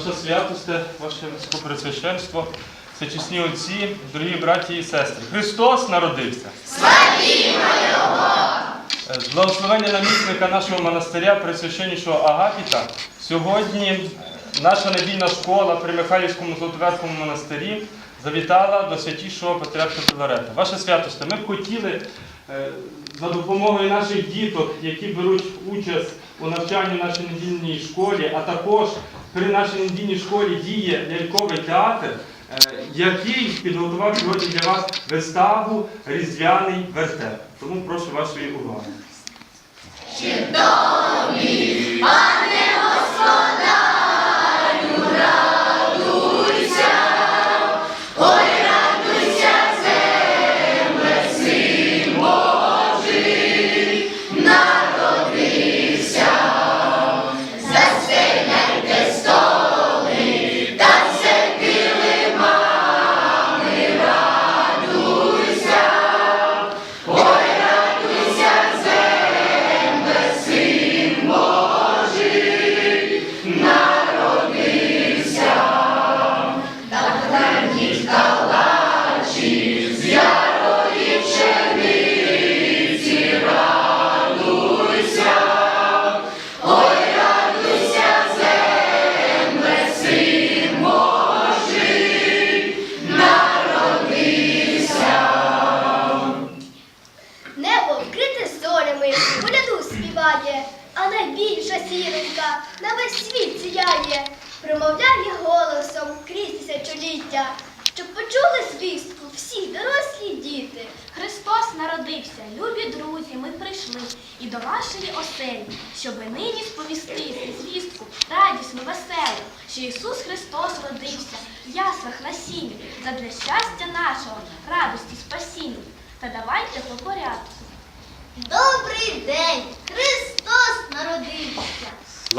Ваше святосте, ваше високопресвященство, всечесні отці, дорогі браті і сестри. Христос народився! Його! З благословення намісника нашого монастиря, пресвященнішого Агапіта, сьогодні наша недільна школа при Михайлівському Золотоверховому монастирі завітала до святішого патріарха Філарета. Ваше святосте, ми б хотіли е, за допомогою наших діток, які беруть участь у навчанні в нашій недільній школі, а також при нашій недільній школі діє ляльковий театр, е, який підготував сьогодні для вас виставу Різдвяний вертеп. Тому прошу вашої уваги. Небо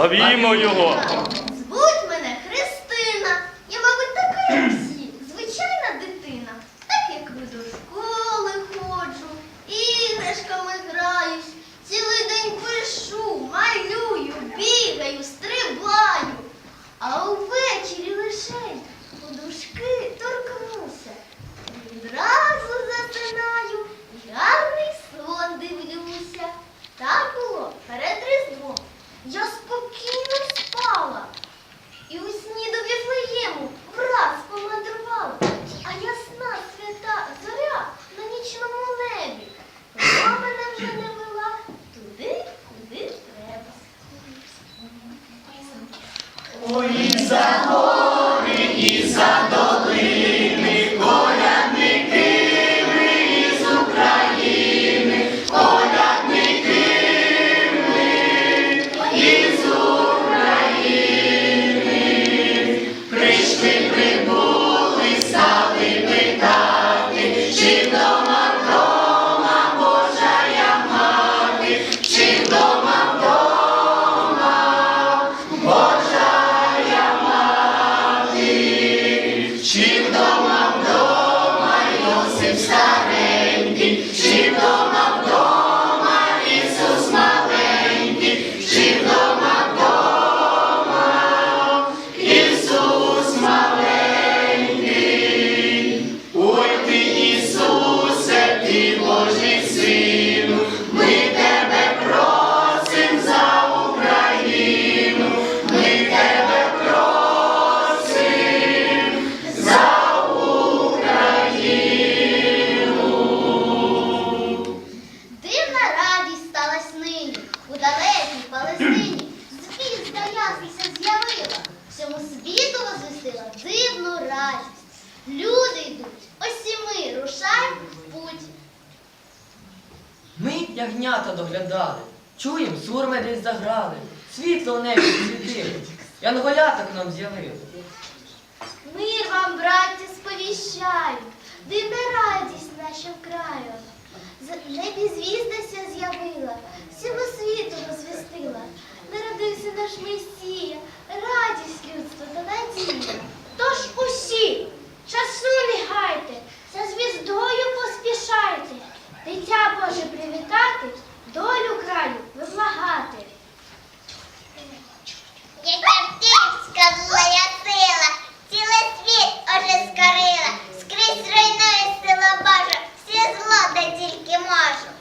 Славімо Його! Люди йдуть, ось і ми рушаємо в путь. Ми ягнята доглядали, чуєм, сурми десь заграли, світло в небі світило, янголята к нам з'явили. Мир вам, браття, сповіщаю, дивна радість нашим краю. З небі звіздася з'явила, всього світу розвістила. Народився наш Месія, радість людства та надія. Тож усі, Часу не гайте, за звіздою поспішайте, дитя Боже привітати, долю краю вимагати. Яка київська злая сила, цілий світ уже скорила, скрізь руйнує сила Божа, всі зло, де тільки можу.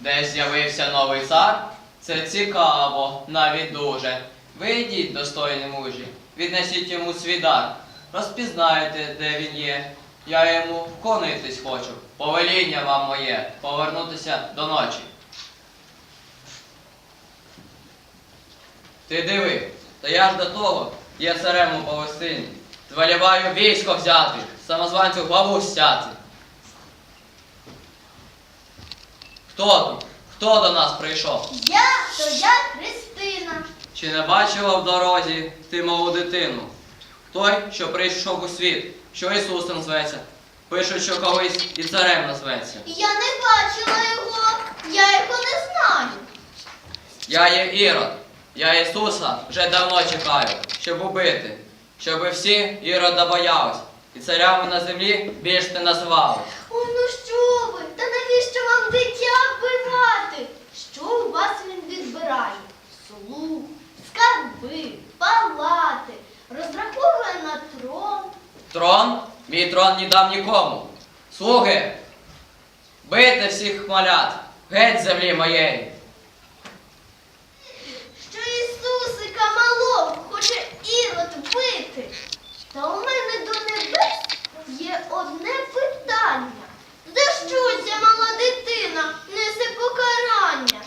Десь з'явився новий цар? Це цікаво, навіть дуже. Ви йдіть, достойні мужі, віднесіть йому свій дар. Розпізнаєте, де він є. Я йому вклонитись хочу. Повеління вам моє повернутися до ночі. Ти диви, та я ж до того є царем у Палестині. Звеліваю військо взяти, самозванцю главу стяти. Хто тут? Хто до нас прийшов? Я то я Христина. Чи не бачила в дорозі ти малу дитину? Той, що прийшов у світ, що Ісусом зветься. Пишуть, що колись і царем назветься. Я не бачила його, я його не знаю. Я є Ірод. Я Ісуса вже давно чекаю, щоб убити, щоб всі Ірода боялись, і царями на землі більш не називали. Ой, ну що? Та навіщо вам дитя вбивати? Що у вас він відбирає? Слух, скарби, палати, розраховує на трон. Трон, мій трон не дам нікому. Слуги, бийте всіх малят, геть землі моєї. Що Ісусика малого хоче ірод вбити. Та у мене до небес є одне питання. За що ця мала дитина несе покарання?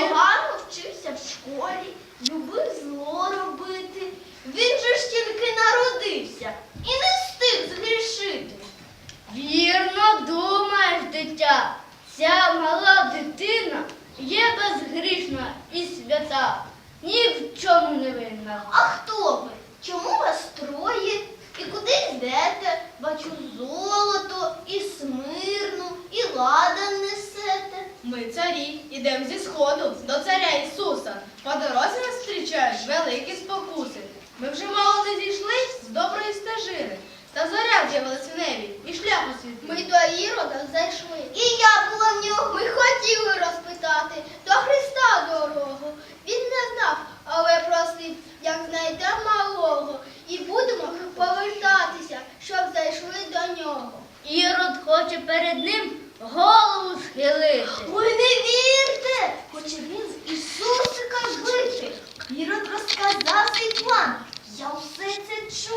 Погано вчився в школі, любив зло робити. Він же ж тільки народився і не встиг згрішити. Вірно думаєш, дитя, ця мала дитина є безгрішна і свята, ні в чому не винна. А хто ви? Чому вас троє? І куди йдете? Бачу золото, і смирну, і ладан несете. Ми царі, ідемо зі сходу до царя Ісуса. По дорозі нас зустрічають великі спокуси. Ми вже мало не зійшли з доброї стежини. Та зоря з'явилась в небі і шлях освітлив. Ми до Ірода зайшли. І я була в нього. Ми хотіли розпитати до Христа дорогу. Він не знав, але просив, як знайде малого, і будемо повертатися, щоб зайшли до нього. Ірод хоче перед ним голову схилити. Ой, не вірте! Хоче він з Ісусика жити. Ірод розказав свій план. Я все це чула.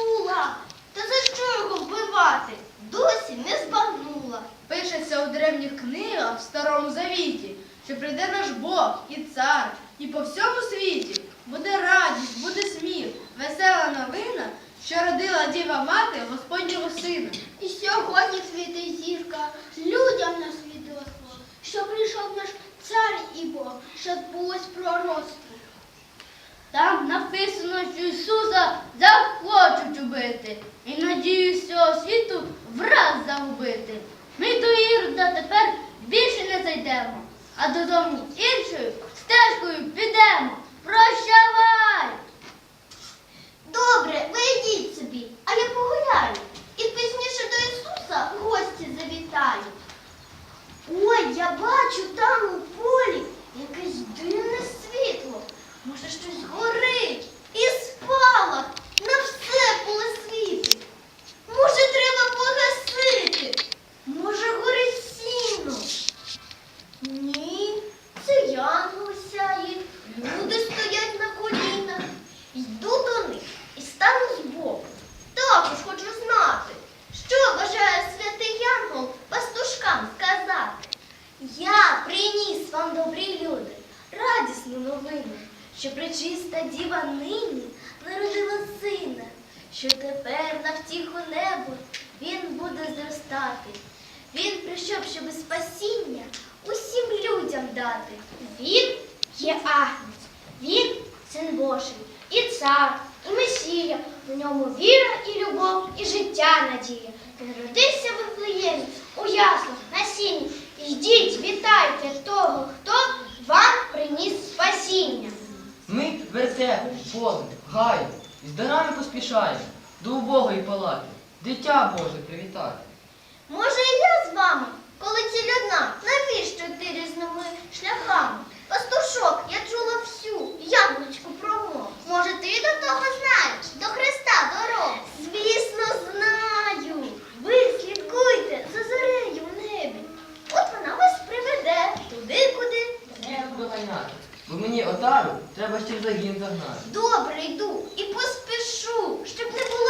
поспішаємо до убогої палати. Дитя Боже привітати. Може, і я з вами, коли ці людна, навіщо ти різними шляхами? Пастушок, я чула всю яблучку промов. Може, ти до того знаєш? До Христа дорог? Звісно, знаю. Ви слідкуйте за зарею в небі. От вона вас приведе туди, куди. Не буду ганяти, бо мені отару. Треба ще загін загнати. Добре, йду і поспішу, щоб не було.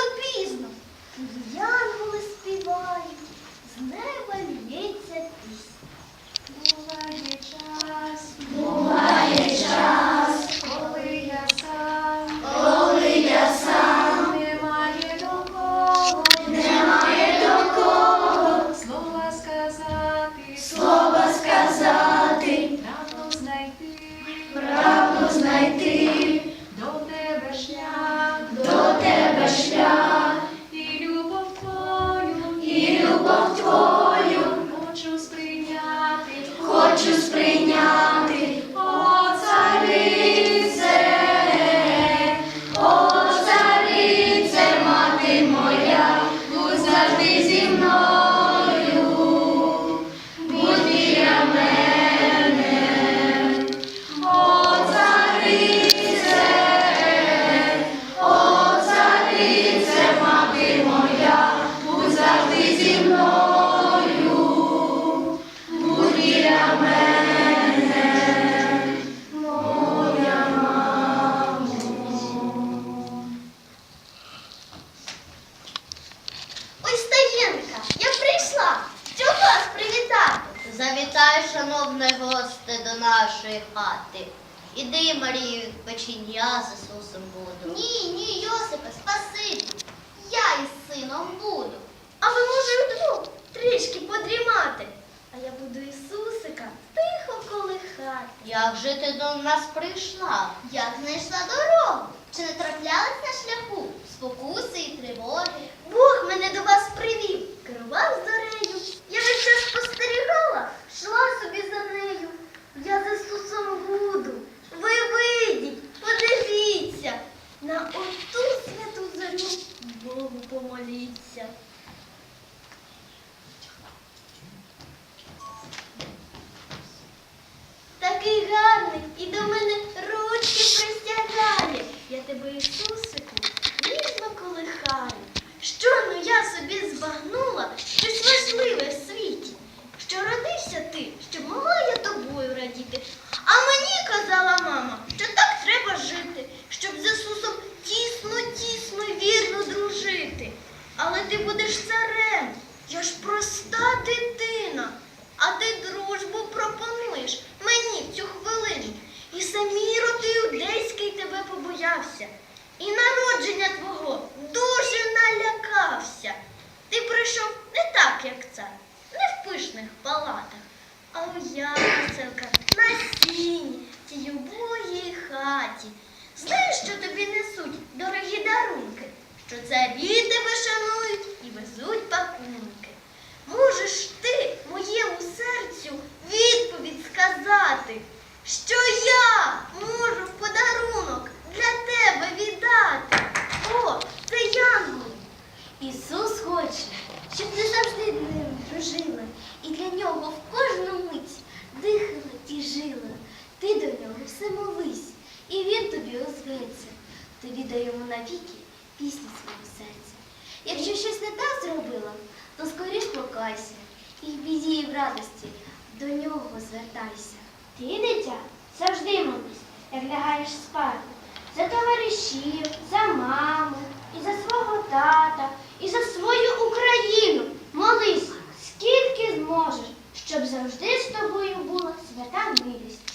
до мене ручки простягає. Я тебе, Ісусику, ніжно колихаю. Що ну я собі збагну? Знаєш, що тобі несуть дорогі дарунки, що царі тебе шанують і везуть пакунки. Можеш ти моєму серцю відповідь сказати, що я можу в подарунок для тебе віддати. О, це янгол! Ісус хоче, щоб ти завжди ним дружила, і для нього в кожну мить дихала і жила. Ти до нього все молись і Він тобі озветься. Тобі дай йому навіки пісню свого серця. Якщо щось не так зробила, то скоріш покайся, і в біді, і в радості до нього звертайся. Ти, дитя, завжди молись, як лягаєш спати. За товаришів, за маму, і за свого тата, і за свою Україну. Молись, скільки зможеш, щоб завжди з тобою була свята милість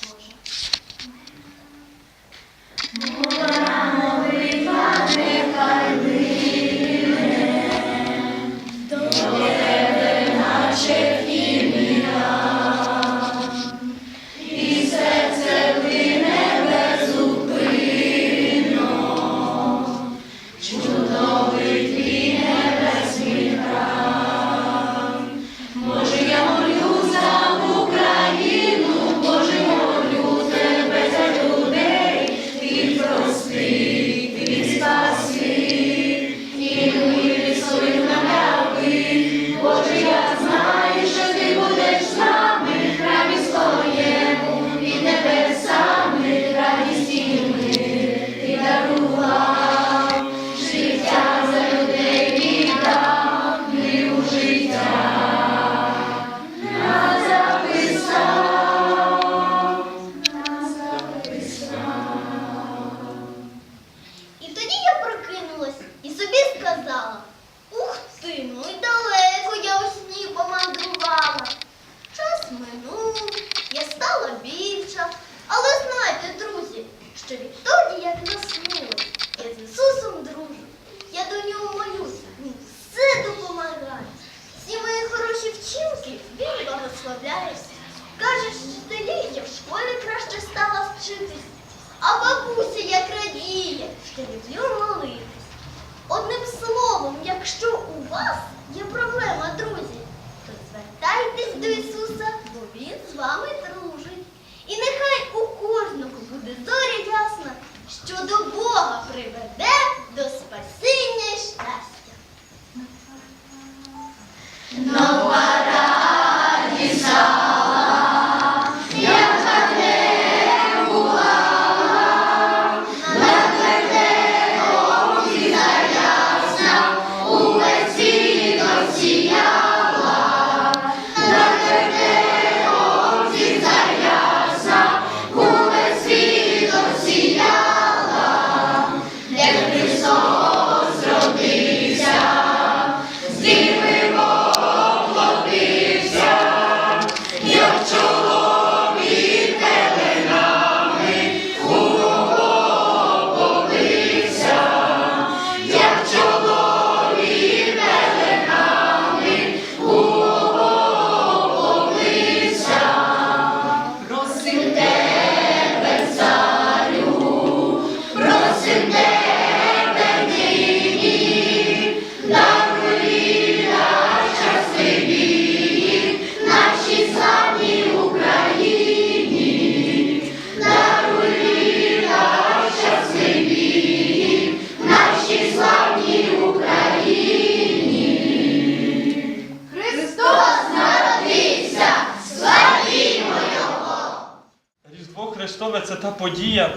та подія,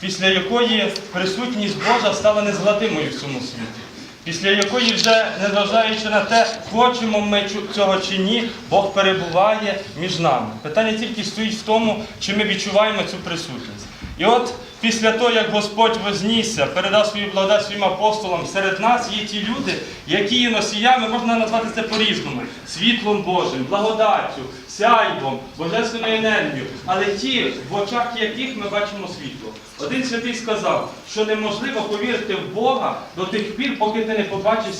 після якої присутність Божа стала незгладимою в цьому світі. Після якої вже, незважаючи на те, хочемо ми цього чи ні, Бог перебуває між нами. Питання тільки стоїть в тому, чи ми відчуваємо цю присутність. І от після того, як Господь вознісся, передав свою благодать своїм апостолам, серед нас є ті люди, які є носіями, можна назвати це по-різному, світлом Божим, благодаттю, сяйвом, божественною енергією, але ті, в очах яких ми бачимо світло. Один святий сказав, що неможливо повірити в Бога до тих пір, поки ти не побачиш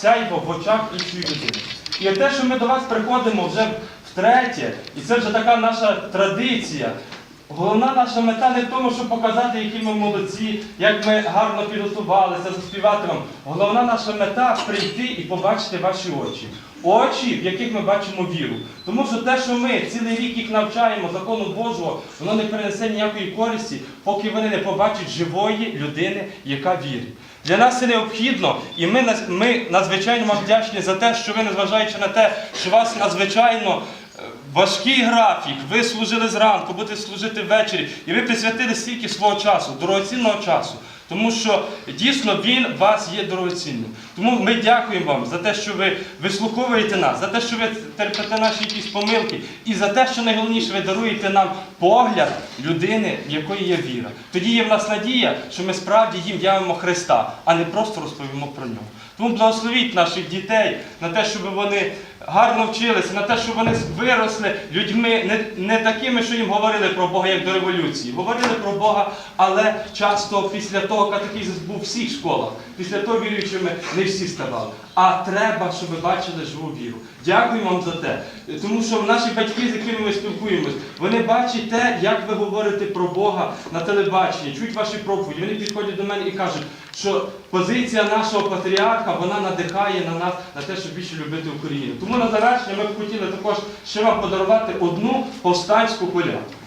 сяйво в очах іншої людини. І те, що ми до вас приходимо вже втретє, і це вже така наша традиція. Головна наша мета не в тому, щоб показати, які ми молодці, як ми гарно підготувалися, заспівати вам. Головна наша мета прийти і побачити ваші очі. Очі, в яких ми бачимо віру. Тому що те, що ми цілий рік їх навчаємо закону Божого, воно не принесе ніякої користі, поки вони не побачать живої людини, яка вірить. Для нас це необхідно, і ми, ми надзвичайно вам вдячні за те, що ви, незважаючи на те, що вас надзвичайно важкий графік, ви служили зранку, будете служити ввечері, і ви присвятили стільки свого часу, дорогоцінного часу. Тому що дійсно він вас є дорогоцінним. Тому ми дякуємо вам за те, що ви вислуховуєте нас, за те, що ви терпите наші якісь помилки, і за те, що найголовніше ви даруєте нам погляд людини, в якої є віра. Тоді є в нас надія, що ми справді їм явимо Христа, а не просто розповімо про нього. Тому благословіть наших дітей на те, щоб вони гарно вчилися, на те, щоб вони виросли людьми не, не такими, що їм говорили про Бога, як до революції. Говорили про Бога, але часто після того катехізис був у всіх школах. Після того віруючими не всі ставали. А треба, щоб ви бачили живу віру. Дякую вам за те. Тому що наші батьки, з якими ми спілкуємось, вони бачать те, як ви говорите про Бога на телебаченні, чують ваші проповіді. Вони підходять до мене і кажуть, що позиція нашого патріарха вона надихає на нас на те, щоб більше любити Україну. Тому на завершення ми б хотіли також ще вам подарувати одну повстанську колядку.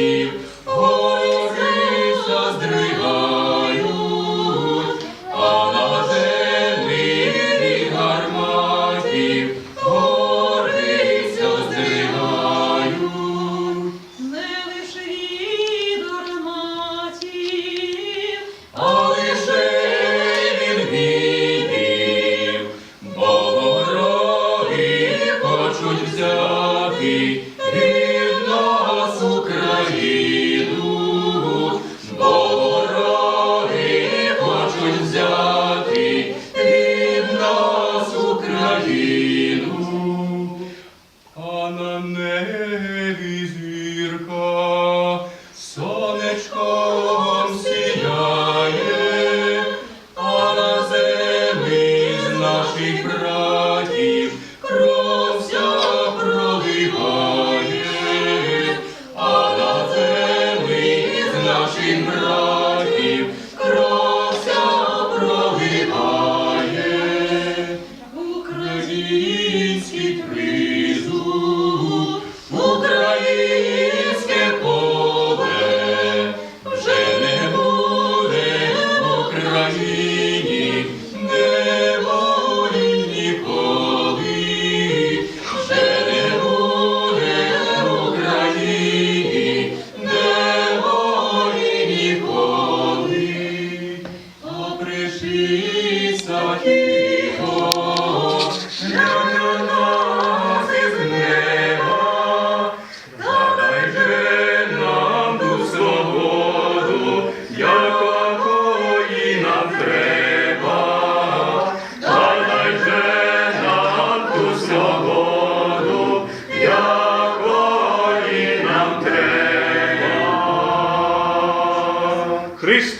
гарматів З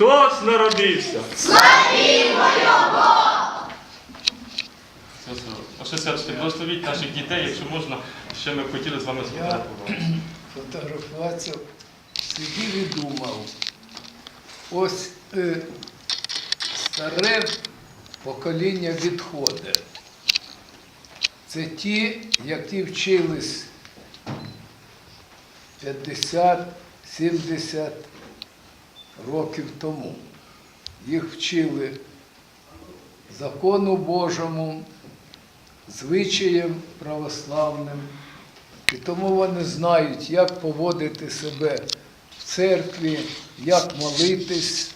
Христос народився! Славімо Його! Ваше святості, благословіть наших дітей, якщо можна, ще ми хотіли з вами сфотографувати. фотографуватися, сидів і думав. Ось е, старе покоління відходить. Це ті, які вчились 50-70 років тому. Їх вчили закону Божому, звичаєм православним. І тому вони знають, як поводити себе в церкві, як молитись.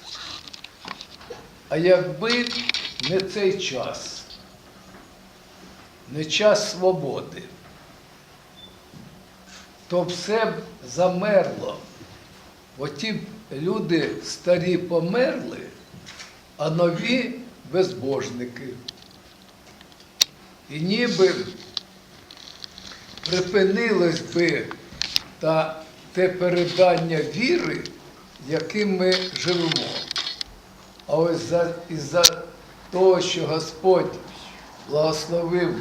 А якби не цей час, не час свободи, то все б замерло. Оті люди старі померли, а нові безбожники. І ніби припинилось би та те передання віри, яким ми живемо. А ось за, із-за того, що Господь благословив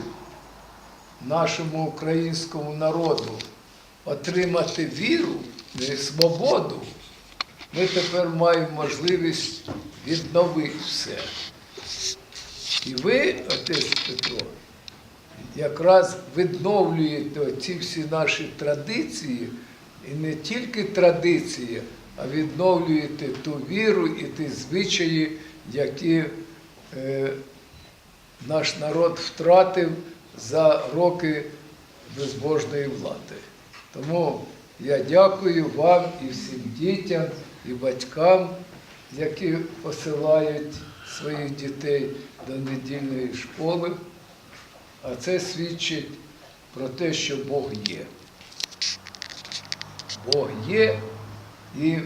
нашому українському народу отримати віру свободу, ми тепер маємо можливість відновити все. І ви, отець Петро, якраз відновлюєте ці всі наші традиції, і не тільки традиції, а відновлюєте ту віру і ті звичаї, які е, наш народ втратив за роки безбожної влади. Тому я дякую вам і всім дітям, і батькам, які посилають своїх дітей до недільної школи. А це свідчить про те, що Бог є. Бог є і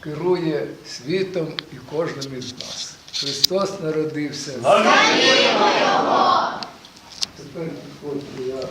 керує світом і кожним із нас. Христос народився. Тепер підходьте, я вам.